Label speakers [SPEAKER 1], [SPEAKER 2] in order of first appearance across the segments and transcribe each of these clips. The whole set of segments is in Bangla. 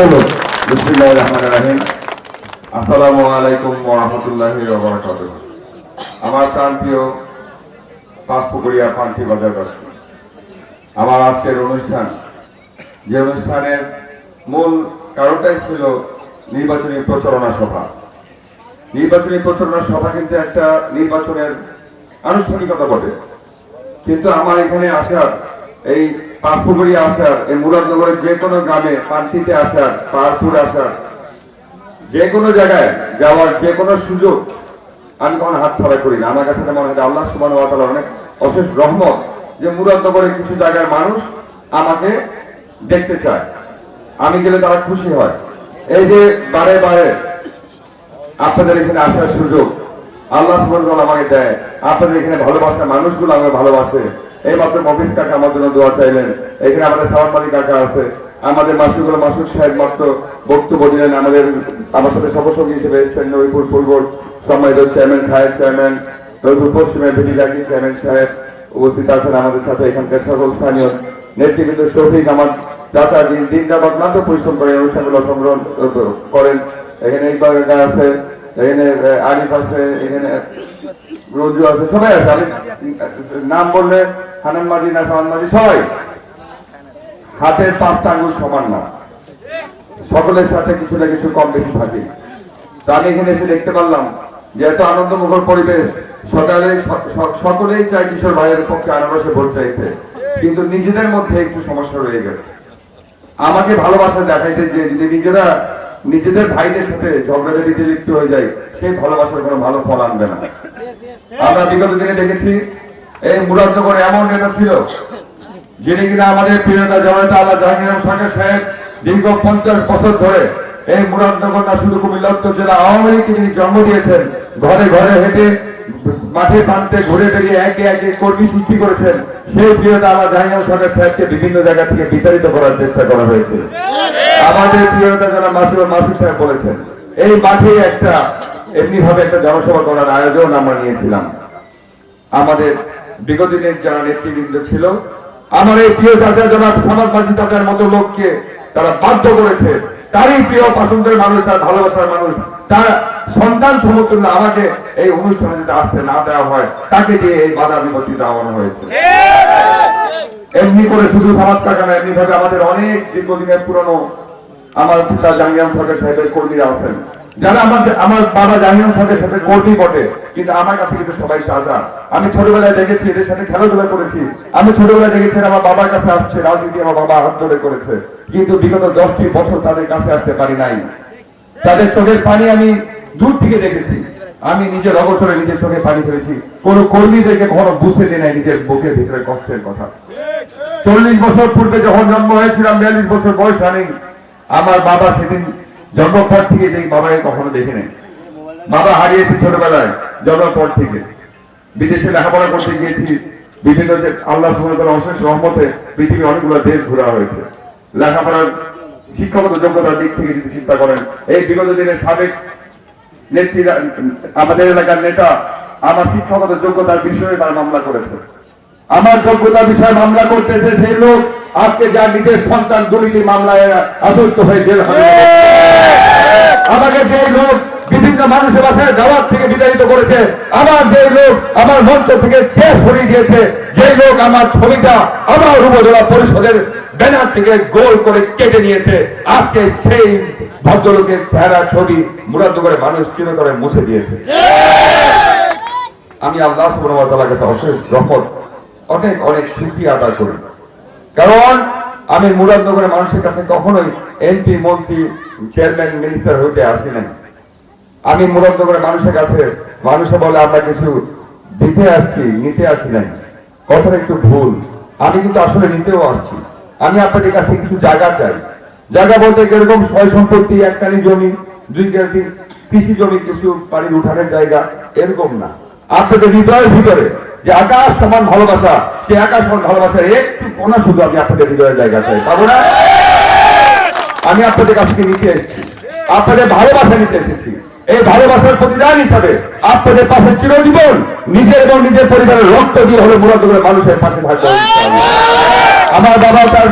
[SPEAKER 1] হলো?
[SPEAKER 2] বিসমিল্লাহির রহমানির রহিম। আসসালামু আলাইকুম ওয়া রাহমাতুল্লাহি ওয়া বারাকাতুহু। আমার আমার আজকের অনুষ্ঠান, যে অনুষ্ঠানের মূল কারণটাই ছিল নির্বাচনী প্রচারণা সভা। নির্বাচনী প্রচারণা সভা কিন্তু একটা নির্বাচনের আনুষ্ঠানিকতা বটে। কিন্তু আমার এখানে আসার এই পাঁচপুকুরি আসার, এই মুরাদনগরের যে কোনো গ্রামে পান্তিতে আসার পাহাড়পুর আসার, যে কোনো জায়গায় যাওয়ার যে কোনো সুযোগ আমি কখনো হাত ছাড়া করি না। আমার কাছে মনে হয় আল্লাহ সুবান অনেক অশেষ রহমত যে মুরাদনগরের কিছু জায়গার মানুষ আমাকে দেখতে চায়। আমি গেলে তারা খুশি হয়। এই যে বারে বারে আপনাদের এখানে আসার সুযোগ, আল্লাহ সুবহান আমাকে দেয়। আপনাদের এখানে ভালোবাসার মানুষগুলো আমাকে ভালোবাসে। এই মাত্র মফিজ কাকা আমার জন্য দোয়া চাইলেন। এখানে আমাদের সাওয়ার কাকা আছে। আমাদের মাসুগুলো মাসুদ সাহেব মাত্র বক্তব্য দিলেন। আমাদের, আমার সাথে সহসঙ্গী হিসেবে এসেছেন নবীপুর পূর্ব সম্মানিত চেয়ারম্যান, খায়ের চেয়ারম্যান নবীপুর পশ্চিমের ভিডি লাকি চেয়ারম্যান সাহেব উপস্থিত আছেন আমাদের সাথে। এখানকার সকল স্থানীয় নেতৃবৃন্দ শফিক, আমার চাচা দিন দিন রাত ক্লান্ত পরিশ্রম করে, অনুষ্ঠানগুলো সংগ্রহ করেন। এখানে ইকবাল আছে, এখানে আরিফ আছে, এখানে রোজু আছে, সবাই আছে। আমি নাম বললে না হাতের পাঁচটা আঙ্গুল সমান না। সকলের সাথে কিছু না কিছু কম বেশি থাকে। এখানে এসে দেখতে পারলাম যে এত আনন্দমুখর পরিবেশ সকালে সকলেই চায় কিশোর ভাইয়ের পক্ষে আনারসে ভোট চাইতে। কিন্তু নিজেদের মধ্যে একটু সমস্যা রয়ে গেছে। আমাকে ভালোবাসা দেখাইতে যে যে নিজেরা নিজেদের ভাইদের সাথে ঝগড়াঝাটিতে লিপ্ত হয়ে যায়, সেই ভালোবাসার কোনো ভালো ফল আনবে না। আমরা বিগত দিনে দেখেছি এই মুরাদনগর এমন নেতা ছিল, যিনি কিনা আমাদের প্রিয়তা জনতা আল্লাহ জাহাঙ্গীর সরকার সাহেব দীর্ঘ পঞ্চাশ বছর ধরে এই মুরাদনগর না শুধু কুমিল্লা উত্তর জেলা আওয়ামী লীগকে যিনি জন্ম দিয়েছেন, ঘরে ঘরে হেঁটে মাঠে প্রান্তে ঘুরে বেরিয়ে একে একে কর্মী সৃষ্টি করেছেন, সেই প্রিয়তা আল্লাহ জাহাঙ্গীর সরকার সাহেবকে বিভিন্ন জায়গা থেকে বিতাড়িত করার চেষ্টা করা হয়েছে। আমাদের প্রিয়তা যারা মাসুর মাসুর সাহেব বলেছেন, এই মাঠে একটা এমনি ভাবে একটা জনসভা করার আয়োজন আমরা নিয়েছিলাম। আমাদের বিগত দিনের যারা নেতৃবৃন্দ ছিল, আমার এই প্রিয় চাচা জনাব সামাদ মাঝি চাচার মতো লোককে তারা বাধ্য করেছে। তারই প্রিয় পছন্দের মানুষ, তার ভালোবাসার মানুষ, তার সন্তান সমতুল্য আমাকে এই অনুষ্ঠানে যদি আসতে না দেওয়া হয়, তাকে দিয়ে এই বাধা বিপত্তি দেওয়ানো হয়েছে। এমনি করে শুধু সামাদ কাকা না এমনি ভাবে আমাদের অনেক দীর্ঘদিনের পুরনো আমার পিতা জাহাঙ্গীর সরকার সাহেবের কর্মীরা আছেন। যারা আমাদের আমার বাবা জাহাঙ্গীর সরকার সাথে কর্মী বটে, কিন্তু আমার কাছে কিন্তু সবাই চাচা। আমি ছোটবেলায় দেখেছি, এদের সাথে খেলাধুলা করেছি। আমি ছোটবেলায় দেখেছি আমার বাবার কাছে আসছে, রাজনীতি আমার বাবা হাত ধরে করেছে। কিন্তু বিগত দশটি বছর তাদের কাছে আসতে পারি নাই। তাদের চোখের পানি আমি দূর থেকে দেখেছি। আমি নিজের অবসরে নিজের চোখে পানি ফেলেছি। কোন কর্মীদেরকে কখনো বুঝতে দিই নাই নিজের বুকের ভিতরে কষ্টের কথা। চল্লিশ বছর পূর্বে যখন জন্ম হয়েছিলাম, বিয়াল্লিশ বছর বয়স আনি আমার বাবা সেদিন জন্মের পর থেকে দেখি, বাবাকে কখনো দেখে নেই বাবা হারিয়েছে ছোটবেলায় জন্মের পর থেকে। বিদেশে লেখাপড়া করতে গিয়েছি, বিভিন্ন আল্লাহ সুমতর অশেষ রহমতে পৃথিবীর অনেকগুলো দেশ ঘোরা হয়েছে। লেখাপড়ার শিক্ষাগত যোগ্যতার দিক থেকে যদি চিন্তা করেন, এই বিগত দিনের সাবেক নেত্রীরা আমাদের এলাকার নেতা আমার শিক্ষাগত যোগ্যতার বিষয়ে তার মামলা করেছে। আমার যোগ্যতা বিষয়ে মামলা করতেছে সেই লোক। আজকে যার নিজের সন্তান দুর্নীতির মামলায় আশ্বস্ত হয়ে জেল হাজতে আমাকে যে লোক বিভিন্ন মানুষের বাসায় যাওয়ার থেকে বিতাড়িত করেছে, আমার যে লোক আমার মঞ্চ থেকে চেয়ে সরিয়ে দিয়েছে যে লোক আমার ছবিটা আমার উপজেলা পরিষদের ব্যানার থেকে গোল করে কেটে নিয়েছে, আজকে সেই ভদ্রলোকের চেহারা ছবি করে মানুষ চিরতরে মুছে দিয়েছে। আমি আল্লাহ ওয়া তাআলার কাছে অশেষ রহমত অনেক অনেক শুকরিয়া আদায় করি। কারণ আমি মুরাদনগরের মানুষের কাছে কখনোই এমপি মন্ত্রী চেয়ারম্যান মিনিস্টার হইতে আসি নাই। আমি মুরাদনগরের মানুষের কাছে, মানুষে বলে, আমরা কিছু দিতে আসছি, নিতে আসি নাই। কথাটা একটু ভুল। আমি কিন্তু আসলে নিতেও আসছি। আমি আপনাদের কাছ থেকে কিছু জায়গা চাই। জায়গা বলতে এরকম সয় সম্পত্তি এককালী জমি, দুই কৃষি জমি, কিছু বাড়ির উঠানের জায়গা, এরকম না। আপনাদের হৃদয়ের ভিতরে যে আকাশ সমান ভালোবাসা সে আকাশ সমান ভালোবাসার একটু কোনা শুধু আমি আপনাদের হৃদয়ের জায়গা চাই। পাবো না? আমি আপনাদের কাছ থেকে নিতে এসেছি। আপনাদের ভালোবাসা নিতে এসেছি। এই ভালোবাসার প্রতিদান হিসাবে আপনাদের পাশে চিরজীবন নিজের এবং নিজের পরিবারের রক্ত দিয়ে হলে মুরাদনগরের মানুষের পাশে থাকবে আমার বাবা তার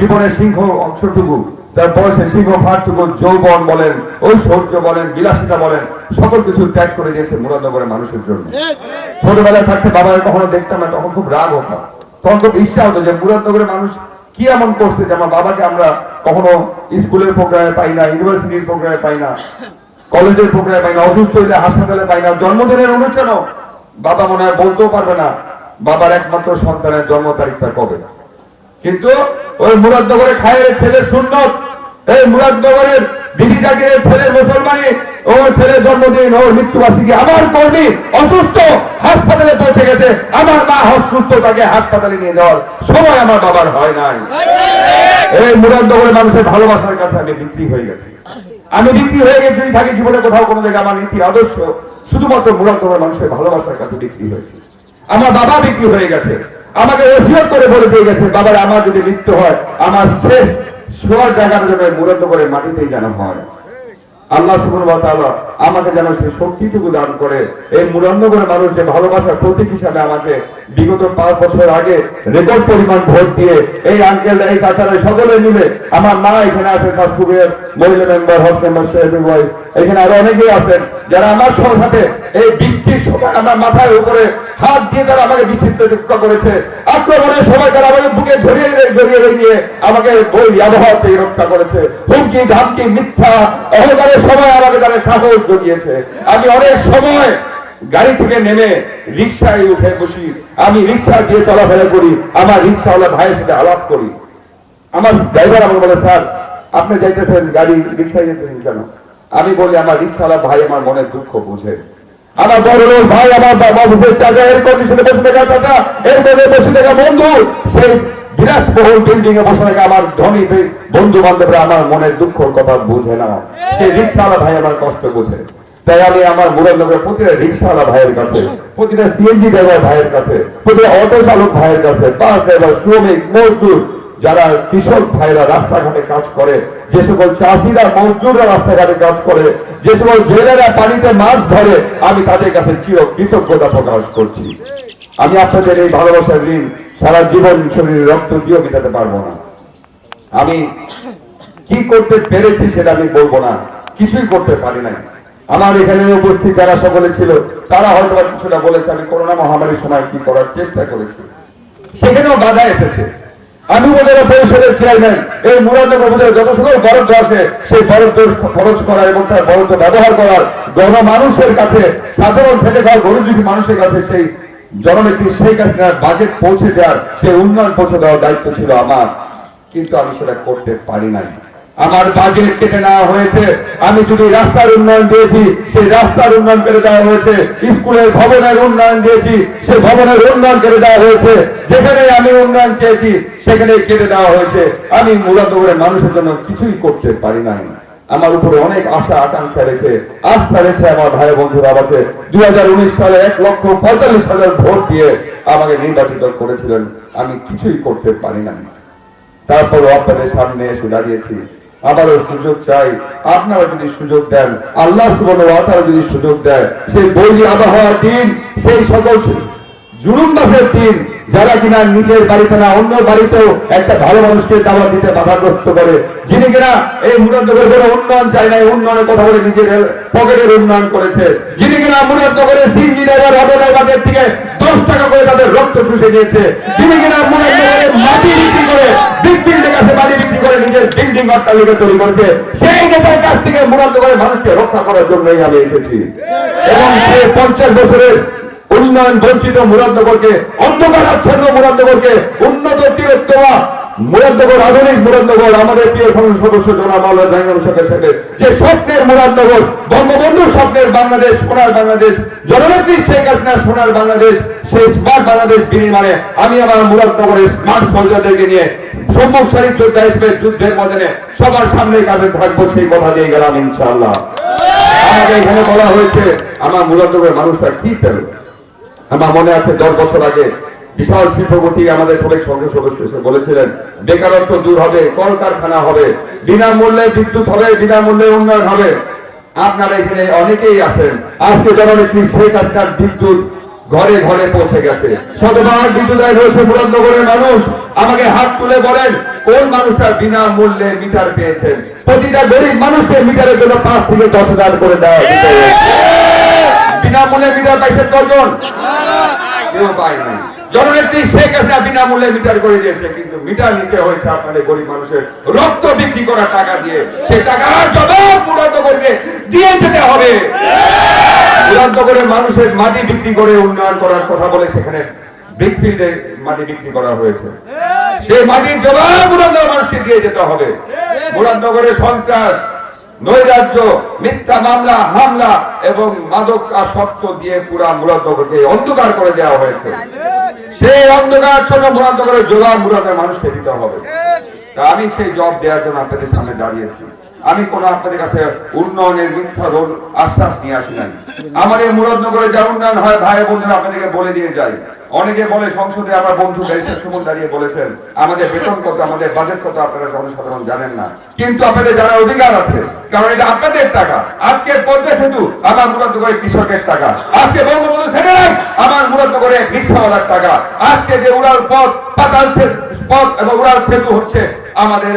[SPEAKER 2] জীবনের সিংহ অংশটুকু তার বয়সে সিংহ ফাটটুকু যৌবন বলেন, ঐশ্বর্য বলেন, বিলাসিতা বলেন, সকল কিছু ত্যাগ করে দিয়েছে মুরাদনগরের মানুষের জন্য। ছোটবেলায় থাকতে বাবার কখনো দেখতাম না, তখন খুব রাগ হতাম তখন খুব ইচ্ছা হতো যে মুরাদনগরের মানুষ কি এমন করছে যে আমার বাবাকে আমরা কখনো স্কুলের প্রোগ্রামে পাই না, ইউনিভার্সিটির প্রোগ্রামে পাই না, কলেজের প্রোগ্রামে পাই না, অসুস্থ হইলে হাসপাতালে পাই না, জন্মদিনের অনুষ্ঠানও বাবা মনে হয় বলতেও পারবে না, বাবার একমাত্র সন্তানের জন্ম তারিখটা কবে। কিন্তু ওই মুরাদনগরে খায়ের ছেলের সুন্নত, এই মুরাদনগরের বিধি জাগিরের ছেলের মুসলমানি ও ছেলের জন্মদিন ওর মৃত্যুবার্ষিকী আমার কর্মী অসুস্থ, হাসপাতালে পৌঁছে গেছে, আমার মা অসুস্থ, তাকে হাসপাতালে নিয়ে যাওয়ার সময় আমার বাবার হয় নাই। এই মুরাদনগরের মানুষের ভালোবাসার কাছে আমি বিক্রি হয়ে গেছি। আমি বিক্রি হয়ে গেছি থাকি জীবনে কোথাও কোনো জায়গায়, আমার নীতি আদর্শ, শুধুমাত্র মুরাদনগরের মানুষের ভালোবাসার কাছে বিক্রি হয়েছে। আমার বাবা বিক্রি হয়ে গেছে। আমাকে অভিযোগ করে বলে দিয়ে গেছে বাবার, আমার যদি মৃত্যু হয়, আমার শেষ সোয়ার জায়গাটা যেন করে মাটিতেই যেন হয়। আল্লাহ আমাকে যেন সেই শক্তিটুকু দান করে। এই মুরান্নগরের মানুষ যে ভালোবাসার প্রতীক হিসাবে আমাকে বিগত পাঁচ বছর আগে রেকর্ড পরিমাণ ভোট দিয়ে এই আঙ্কেল এই তাছাড়া সকলে মিলে আমার মা এখানে আছে কাকুবের মহিলা মেম্বার হক মেম্বার সাহেব ওয়াইফ এখানে আরও অনেকেই আছেন যারা আমার সাথে এই বৃষ্টির সময় আমার মাথার উপরে হাত দিয়ে তারা আমাকে বৃষ্টিতে রক্ষা করেছে। আক্রমণের সময় তারা আমাকে বুকে ঝরিয়ে জড়িয়ে নিয়ে আমাকে বই আবহাওয়া থেকে রক্ষা করেছে। হুমকি, ধামকি, মিথ্যা, অহংকারের সময় আমাকে তারা সাহস জড়িয়েছে আমি অনেক সময় গাড়ি থেকে নেমে রিক্সায় উঠে বসি। আমি রিক্সা দিয়ে চলাফেরা করি, আমার রিক্সাওয়ালা ভাইয়ের সাথে আলাপ করি। আমার ড্রাইভার আমাকে বলে, স্যার, আপনি যাইতেছেন গাড়ি রিক্সায় যেতেছেন কেন? আমি বলি, আমার রিক্সাওয়ালা ভাই আমার মনের দুঃখ বুঝে। আমার বড় লোক ভাই আমার বাবা অফিসের চাচা এর কন্ডিশনে বসে থাকা, চাচা এর বসে থাকা বন্ধু, সেই বিলাসবহুল বিল্ডিং এ বসে থাকা আমার ধনী বন্ধু বান্ধবরা আমার মনের দুঃখ কথা বুঝে না। সেই রিক্সাওয়ালা ভাই আমার কষ্ট বুঝে। তাই আমি আমার মুরাদনগরের প্রতিটা রিক্সাওয়ালা ভাইয়ের কাছে, প্রতিটা সিএনজি ড্রাইভার ভাইয়ের কাছে, প্রতিটা অটো চালক ভাইয়ের কাছে বাস ড্রাইভার শ্রমিক, মজদুর, যারা কৃষক ভাইরা রাস্তাঘাটে কাজ করে, যে সকল চাষিরা, মজদুররা রাস্তাঘাটে কাজ করে, যে সকল জেলেরা পানিতে মাছ ধরে, আমি তাদের কাছে চির কৃতজ্ঞতা প্রকাশ করছি। আমি আপনাদের এই ভালোবাসার ঋণ সারা জীবন শরীরে রক্ত দিয়েও মেটাতে পারব না। আমি কি করতে পেরেছি সেটা আমি বলব না। কিছুই করতে পারি নাই। আমার এখানে উপস্থিত যারা সকলে ছিল, তারা হয়তো কিছুটা বলেছে, আমি করোনা মহামারীর সময় কি করার চেষ্টা করেছি। সেখানেও বাধা এসেছে। আমি উপজেলা পরিষদের চেয়ারম্যান এই মুরাদনগর উপজেলা যত সকল বরাদ্দ আসে সেই বরাদ্দ খরচ করা এবং তার বরাদ্দ ব্যবহার করার গণ মানুষের কাছে, সাধারণ খেটে খাওয়া গরিব মানুষের কাছে সেই জননেত্রী শেখ হাসিনার বাজেট পৌঁছে দেওয়ার সেই উন্নয়ন পৌঁছে দেওয়ার দায়িত্ব ছিল আমার। কিন্তু আমি সেটা করতে পারি নাই। আমার বাজেট কেটে নেওয়া হয়েছে। আমি যদি রাস্তার উন্নয়ন দিয়েছি, সেই রাস্তার উন্নয়ন করে দেওয়া হয়েছে। স্কুলের ভবনের উন্নয়ন দিয়েছি, সেই ভবনের উন্নয়ন করে দেওয়া হয়েছে। যেখানে আমি উন্নয়ন চেয়েছি সেখানে কেটে দেওয়া হয়েছে। আমি মুরাদনগরের মানুষের জন্য কিছুই করতে পারি নাই। আমার উপরে অনেক আশা, আকাঙ্ক্ষা রেখে, আস্থা রেখে আমার ভাই বন্ধুরা আমাকে দুই সালে এক লক্ষ পঁয়তাল্লিশ হাজার ভোট দিয়ে আমাকে নির্বাচিত করেছিলেন। আমি কিছুই করতে পারি নাই। তারপরও আপনাদের সামনে এসে দাঁড়িয়েছি। আবারও সুযোগ চাই। আপনারা যদি সুযোগ দেন, আল্লাহ সুবাহ যদি সুযোগ দেয়, সেই বৈরী আবহাওয়ার দিন, সেই সকল জুলুম মাসের দিন যারা কিনা নিজের বাড়িতে না অন্য বাড়িতেও একটা ভালো মানুষকে দাওয়া দিতে বাধাগ্রস্ত করে, যিনি কিনা এই মুরাদনগরের কোনো উন্নয়ন চায় না উন্নয়নের কথা বলে নিজের পকেটের উন্নয়ন করেছে। যিনি কিনা মুরাদনগরের সিএনজি ড্রাইভার অটো ড্রাইভারদের থেকে দশ টাকা করে তাদের রক্ত শুষে নিয়েছে, যিনি কিনা মুরাদনগরের মাটি বিক্রি করে, বিক্রির কাছে বাড়ি বিক্রি করে নিজের বিল্ডিং অট্টালিকা তৈরি করেছে, সেই নেতার কাছ থেকে মুরাদনগরের মানুষকে রক্ষা করার জন্যই আমি এসেছি। এবং সে পঞ্চাশ বছরের উন্নয়ন বঞ্চিত মুরাদনগরকে, অন্ধকার আচ্ছন্ন মুরাদনগরকে, উন্নত তিরোত্তমা মুরাদনগর, আধুনিক মুরাদনগর, আমাদের প্রিয় সংসদ সদস্য জনাব আল্লাহ জাহাঙ্গীর সাহেবের সাথে যে স্বপ্নের মুরাদনগর, বঙ্গবন্ধুর স্বপ্নের বাংলাদেশ, সোনার বাংলাদেশ, জননেত্রী শেখ হাসিনা সোনার বাংলাদেশ সেই স্মার্ট বাংলাদেশ বিনিময়ে আমি আমার মুরাদনগরের স্মার্ট সোলজারদেরকে নিয়ে সম্মুখ সারি যোদ্ধা হিসেবে যুদ্ধের ময়দানে সবার সামনে কাজে থাকব সেই কথা দিয়ে গেলাম ইনশাআল্লাহ। আমাকে এখানে বলা হয়েছে, আমার মুরাদনগরের মানুষরা কি পেল? আমার মনে আছে দশ বছর আগে বিশাল শিল্পপতি আমাদের সবাই সংসদ সদস্য বলেছিলেন, বেকারত্ব দূর হবে, কলকারখানা হবে, বিনামূল্যে বিদ্যুৎ হবে, বিনামূল্যে উন্নয়ন হবে। আপনারা এখানে অনেকেই আছেন। আজকে জননেত্রী শেখ হাসিনার বিদ্যুৎ ঘরে ঘরে পৌঁছে গেছে। শতভাগ বিদ্যুতায় রয়েছে মুরাদনগরের মানুষ। আমাকে হাত তুলে বলেন, কোন মানুষটা বিনা মূল্যে মিটার পেয়েছেন? প্রতিটা গরিব মানুষকে মিটারের জন্য পাঁচ থেকে দশ হাজার করে দেওয়া। বিনামূল্যে মিটার পাইছেন কজন কেউ পায় নাই। জননেত্রী শেখ হাসিনা বিনামূল্যে মিটার করে দিয়েছে, কিন্তু মিটার নিতে হয়েছে আপনাদের গরিব মানুষের। রক্ত বিক্রি করা টাকা দিয়ে সেই টাকার জবাব মুরাদ করবে, দিয়ে যেতে হবে। চূড়ান্ত করে মানুষের মাটি বিক্রি করে উন্নয়ন করার কথা বলে সেখানে বিক্রিতে মাটি বিক্রি করা হয়েছে। সেই মাটির জবাব মুরাদনগর মানুষকে দিয়ে যেতে হবে। মুরাদনগরে সন্ত্রাস নৈরাজ্য, মিথ্যা মামলা, হামলা এবং মাদক আসক্ত দিয়ে পুরা অন্ধকার করে দেওয়া হয়েছে। সেই অন্ধকার মুরাদের মানুষকে দিতে হবে। তা আমি সেই জব দেওয়ার জন্য আপনাদের সামনে দাঁড়িয়েছি। আমি কোনো আপনাদের কাছে উন্নয়নের মিথ্যা রোল আশ্বাস নিয়ে আসি নাই। আমার এই মুরাদনগরে যা উন্নয়ন হয়, ভাই বন্ধুরা আপনাদেরকে বলে দিয়ে যাই অনেকে বলে সংসদে আমার বন্ধু ব্যারিস্টার সুমন দাঁড়িয়ে বলেছেন, আমাদের বেতন কত, আমাদের বাজেট কত, আপনারা জনসাধারণ জানেন না। কিন্তু আপনাদের জানার অধিকার আছে, কারণ এটা আপনাদের টাকা। আজকে পদ্মা সেতু আমার মুরাদনগরের কৃষকের টাকা। আজকে বঙ্গবন্ধু স্যাটেলাইট আমার মুরাদনগরে রিক্সাওয়ালার টাকা। আজকে যে উড়াল পথ, পাতাল পথ এবং উড়াল সেতু হচ্ছে আমাদের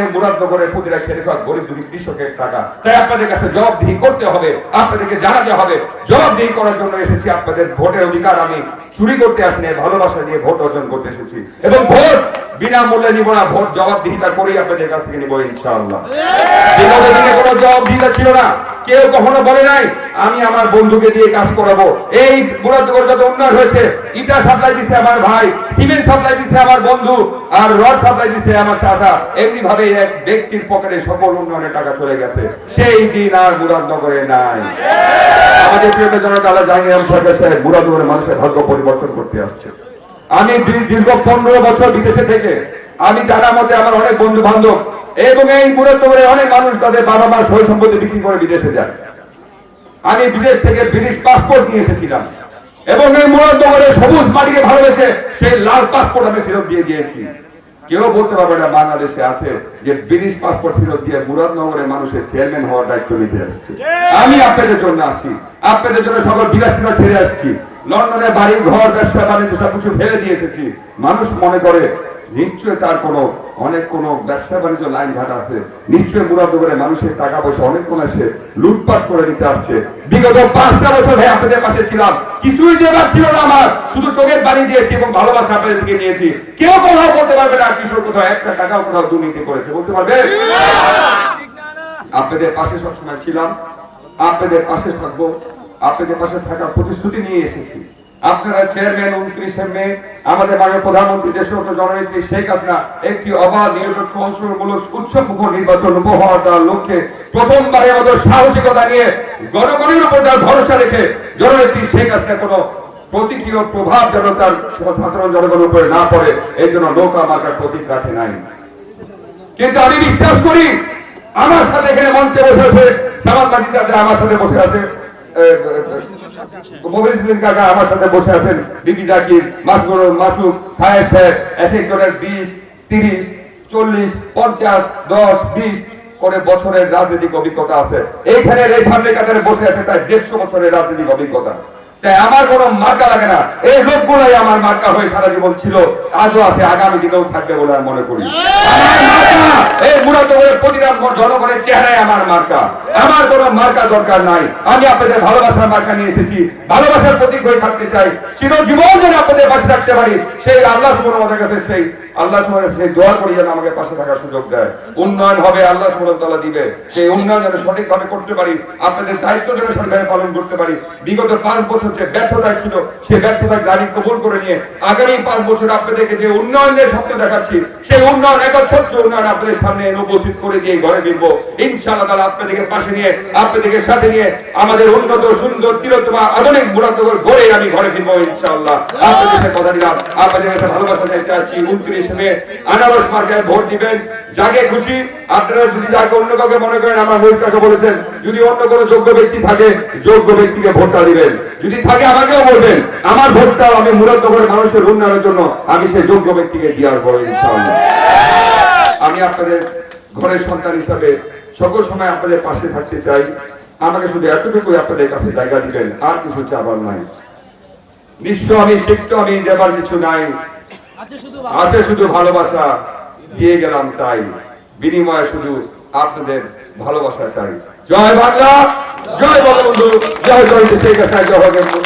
[SPEAKER 2] প্রতিটা খেতে খাওয়া গরিব দুঃখী কৃষকের টাকা। তাই আপনাদের কাছে জবাবদিহি করতে হবে, আপনাদেরকে জানাতে হবে। জবাবদিহি করার জন্য এসেছি আপনাদের ভোটের অধিকার আমি চুরি করতে আসিনি, ভালোবাসা দিয়ে ভোট অর্জন করতে এসেছি। এবং ভোট বিনামূল্যে নিব না ভোট জবাবদিহিতা করেই আপনাদের কাছ থেকে নিব ইনশাআল্লাহ। বিগত দিনে কোনো জবাবদিহিতা ছিল না। কেউ কখনো বলে নাই আমি আমার বন্ধুকে দিয়ে কাজ করাবো। এই মুরাদনগর যত উন্নয়ন হয়েছে ইটা সাপ্লাই দিছে আমার ভাই সিমেন্ট সাপ্লাই দিছে আমার বন্ধু আর রড সাপ্লাই দিছে আমার চাচা। এমনি ভাবে এক ব্যক্তির পকেটে সকল উন্নয়নের টাকা চলে গেছে। সেই দিন আর মুরাদনগরে নাই। আমাদের প্রিয় জনতা আল্লাহ জাহাঙ্গীর সরকার সাহেব মুরাদনগরের মানুষের ভাগ্য পরিবর্তন করতে আসছে। আমি দীর্ঘ পনেরো বছর বিদেশে থেকে। আমি জানার মধ্যে আমার অনেক বন্ধু বান্ধব এবং এই মুরাদনগরে অনেক মানুষ তাদের বাবা মা সই সম্পত্তি বিক্রি করে বিদেশে যায়। আমি বিদেশ থেকে ব্রিটিশ পাসপোর্ট নিয়ে এসেছিলাম এবং এই মুরাদনগরের সবুজ মাটিকে ভালোবেসে সেই লাল পাসপোর্ট আমি ফেরত দিয়ে দিয়েছি। কেউ বলতে পারবে না বাংলাদেশে আছে যে ব্রিটিশ পাসপোর্ট ফেরত দিয়ে মুরাদনগরের মানুষের চেয়ারম্যান হওয়ার দায়িত্ব নিতে আসছে। আমি আপনাদের জন্য আছি আপনাদের জন্য সকল বিলাসিতা ছেড়ে আসছি। লন্ডনে বাড়ি ঘর ব্যবসা বাণিজ্য সবকিছু ফেলে দিয়ে এসেছি। মানুষ মনে করে নিশ্চয় তার কোনো অনেক কোনো ব্যবসা বাণিজ্য লাইন ঘাট আছে। নিশ্চয় মুরাদনগরে মানুষের টাকা পয়সা অনেক কোন সে লুটপাট করে নিতে আসছে। বিগত পাঁচটা বছর ভাই আপনাদের পাশে ছিলাম। কিছুই দেবার ছিল না আমার। শুধু চোখের বাড়ি দিয়েছি এবং ভালোবাসা আপনাদের থেকে নিয়েছি। কেউ কোথাও বলতে পারবে না কিশোর কোথাও একটা টাকাও কোথাও দুর্নীতি করেছে। বলতে পারবে? আপনাদের পাশে সবসময় ছিলাম। আপনাদের পাশে থাকব। আপনাদের পাশে থাকার প্রতিশ্রুতি নিয়ে এসেছি। আপনারা চেয়ারম্যান উনত্রিশে মে আমাদের মাননীয় প্রধানমন্ত্রী দেশরত্ন জননেত্রী শেখ হাসিনা, একটি অবাধ, নিরপেক্ষ অংশমূলক উৎসব মুখর নির্বাচন উপহার লক্ষ্যে প্রথমবারের মতো সাহসিকতা নিয়ে জনগণের উপর তার ভরসা রেখে জননেত্রী শেখ হাসিনা কোনো প্রতীকীয় প্রভাব যেন তার সাধারণ জনগণের উপরে না পড়ে এই জন্য নৌকা মার্কার প্রতীক রাখে নাই। কিন্তু আমি বিশ্বাস করি, আমার সাথে এখানে মঞ্চে বসে আছে চাচা আমার সাথে বসে আছে আমার সাথে বসে আছেন বিপি জাকির সাহেব এক একজনের বিশ, তিরিশ, চল্লিশ, পঞ্চাশ, দশ, বিশ করে বছরের রাজনৈতিক অভিজ্ঞতা আছে। এইখানে এই সামনে কাতারে বসে আছে তার দেড়শো বছরের রাজনৈতিক অভিজ্ঞতা। তাই আমার কোনো মার্কা লাগে না। এই লোকগুলাই আমার মার্কা হয়ে সারা জীবন ছিল, আজও আছে আগামী দিনেও থাকবে বলে আমি মনে করি। এই মূলত জনগণের চেহারায় আমার মার্কা। আমার কোনো মার্কা দরকার নাই। আমি আপনাদের ভালোবাসার মার্কা নিয়ে এসেছি। ভালোবাসার প্রতীক হয়ে থাকতে চাই। চিরজীবন যেন আপনাদের পাশে থাকতে পারি, সেই আল্লাহ ওয়া কাছে সেই আল্লাহ দোয়া করি যেন আমাকে পাশে থাকার সুযোগ দেয়। উন্নয়ন হবে, আল্লাহ তাআলা দিবে। সেই উন্নয়ন যেন সঠিকভাবে করতে পারি, আপনাদের দায়িত্ব যেন সঠিকভাবে পালন করতে পারি। বিগত পাঁচ বছর যে ব্যর্থতা ছিল, সেই ব্যর্থতার গাড়ি কবুল করে নিয়ে আগামী পাঁচ বছর আপনাদেরকে যে উন্নয়নের স্বপ্ন দেখাচ্ছি, সেই উন্নয়ন একচ্ছত্র উন্নয়ন আপনাদের সামনে এনে উপস্থিত করে দিয়ে ঘরে ফিরবো। ইনশাআল্লাহ তাআলা আপনাদেরকে পাশে নিয়ে, আপনাদেরকে সাথে নিয়ে আমাদের উন্নত, সুন্দর তিরোত্তমা আধুনিক মুরাদনগর গড়ে আমি ঘরে ফিরবো ইনশাআল্লাহ। আপনাদের কথা দিলাম, আপনাদের কাছে ভালোবাসা চাইতে আসছি। উনত্রিশ মে আনারস মার্কায় ভোট দিবেন। যাকে খুশি আপনারা যদি যাকে অন্য কাউকে মনে করেন, আমার মহিষ কাকে বলেছেন, যদি অন্য কোনো যোগ্য ব্যক্তি থাকে, যোগ্য ব্যক্তিকে ভোটটা দিবেন। যদি থাকে, আমাকেও বলবেন, আমার ভোটটাও আমি মুরাদনগরের মানুষের উন্নয়নের জন্য আমি সেই যোগ্য ব্যক্তিকে দেওয়ার ইনশাআল্লাহ। আমি আপনাদের ঘরের সন্তান হিসাবে সকল সময় আপনাদের পাশে থাকতে চাই। আমাকে শুধু এতটুকু আপনাদের কাছে জায়গা দিবেন, আর কিছু চাবার নাই। নিঃস্ব আমি, সিক্ত আমি, দেবার কিছু নাই।
[SPEAKER 1] আছে শুধু
[SPEAKER 2] ভালোবাসা। দিয়ে গেলাম তাই। বিনিময়ে শুধু আপনাদের ভালোবাসা চাই। জয় বাংলা জয় বঙ্গবন্ধু জয় জয় শেখ হাসিনা জয় বঙ্গবন্ধু।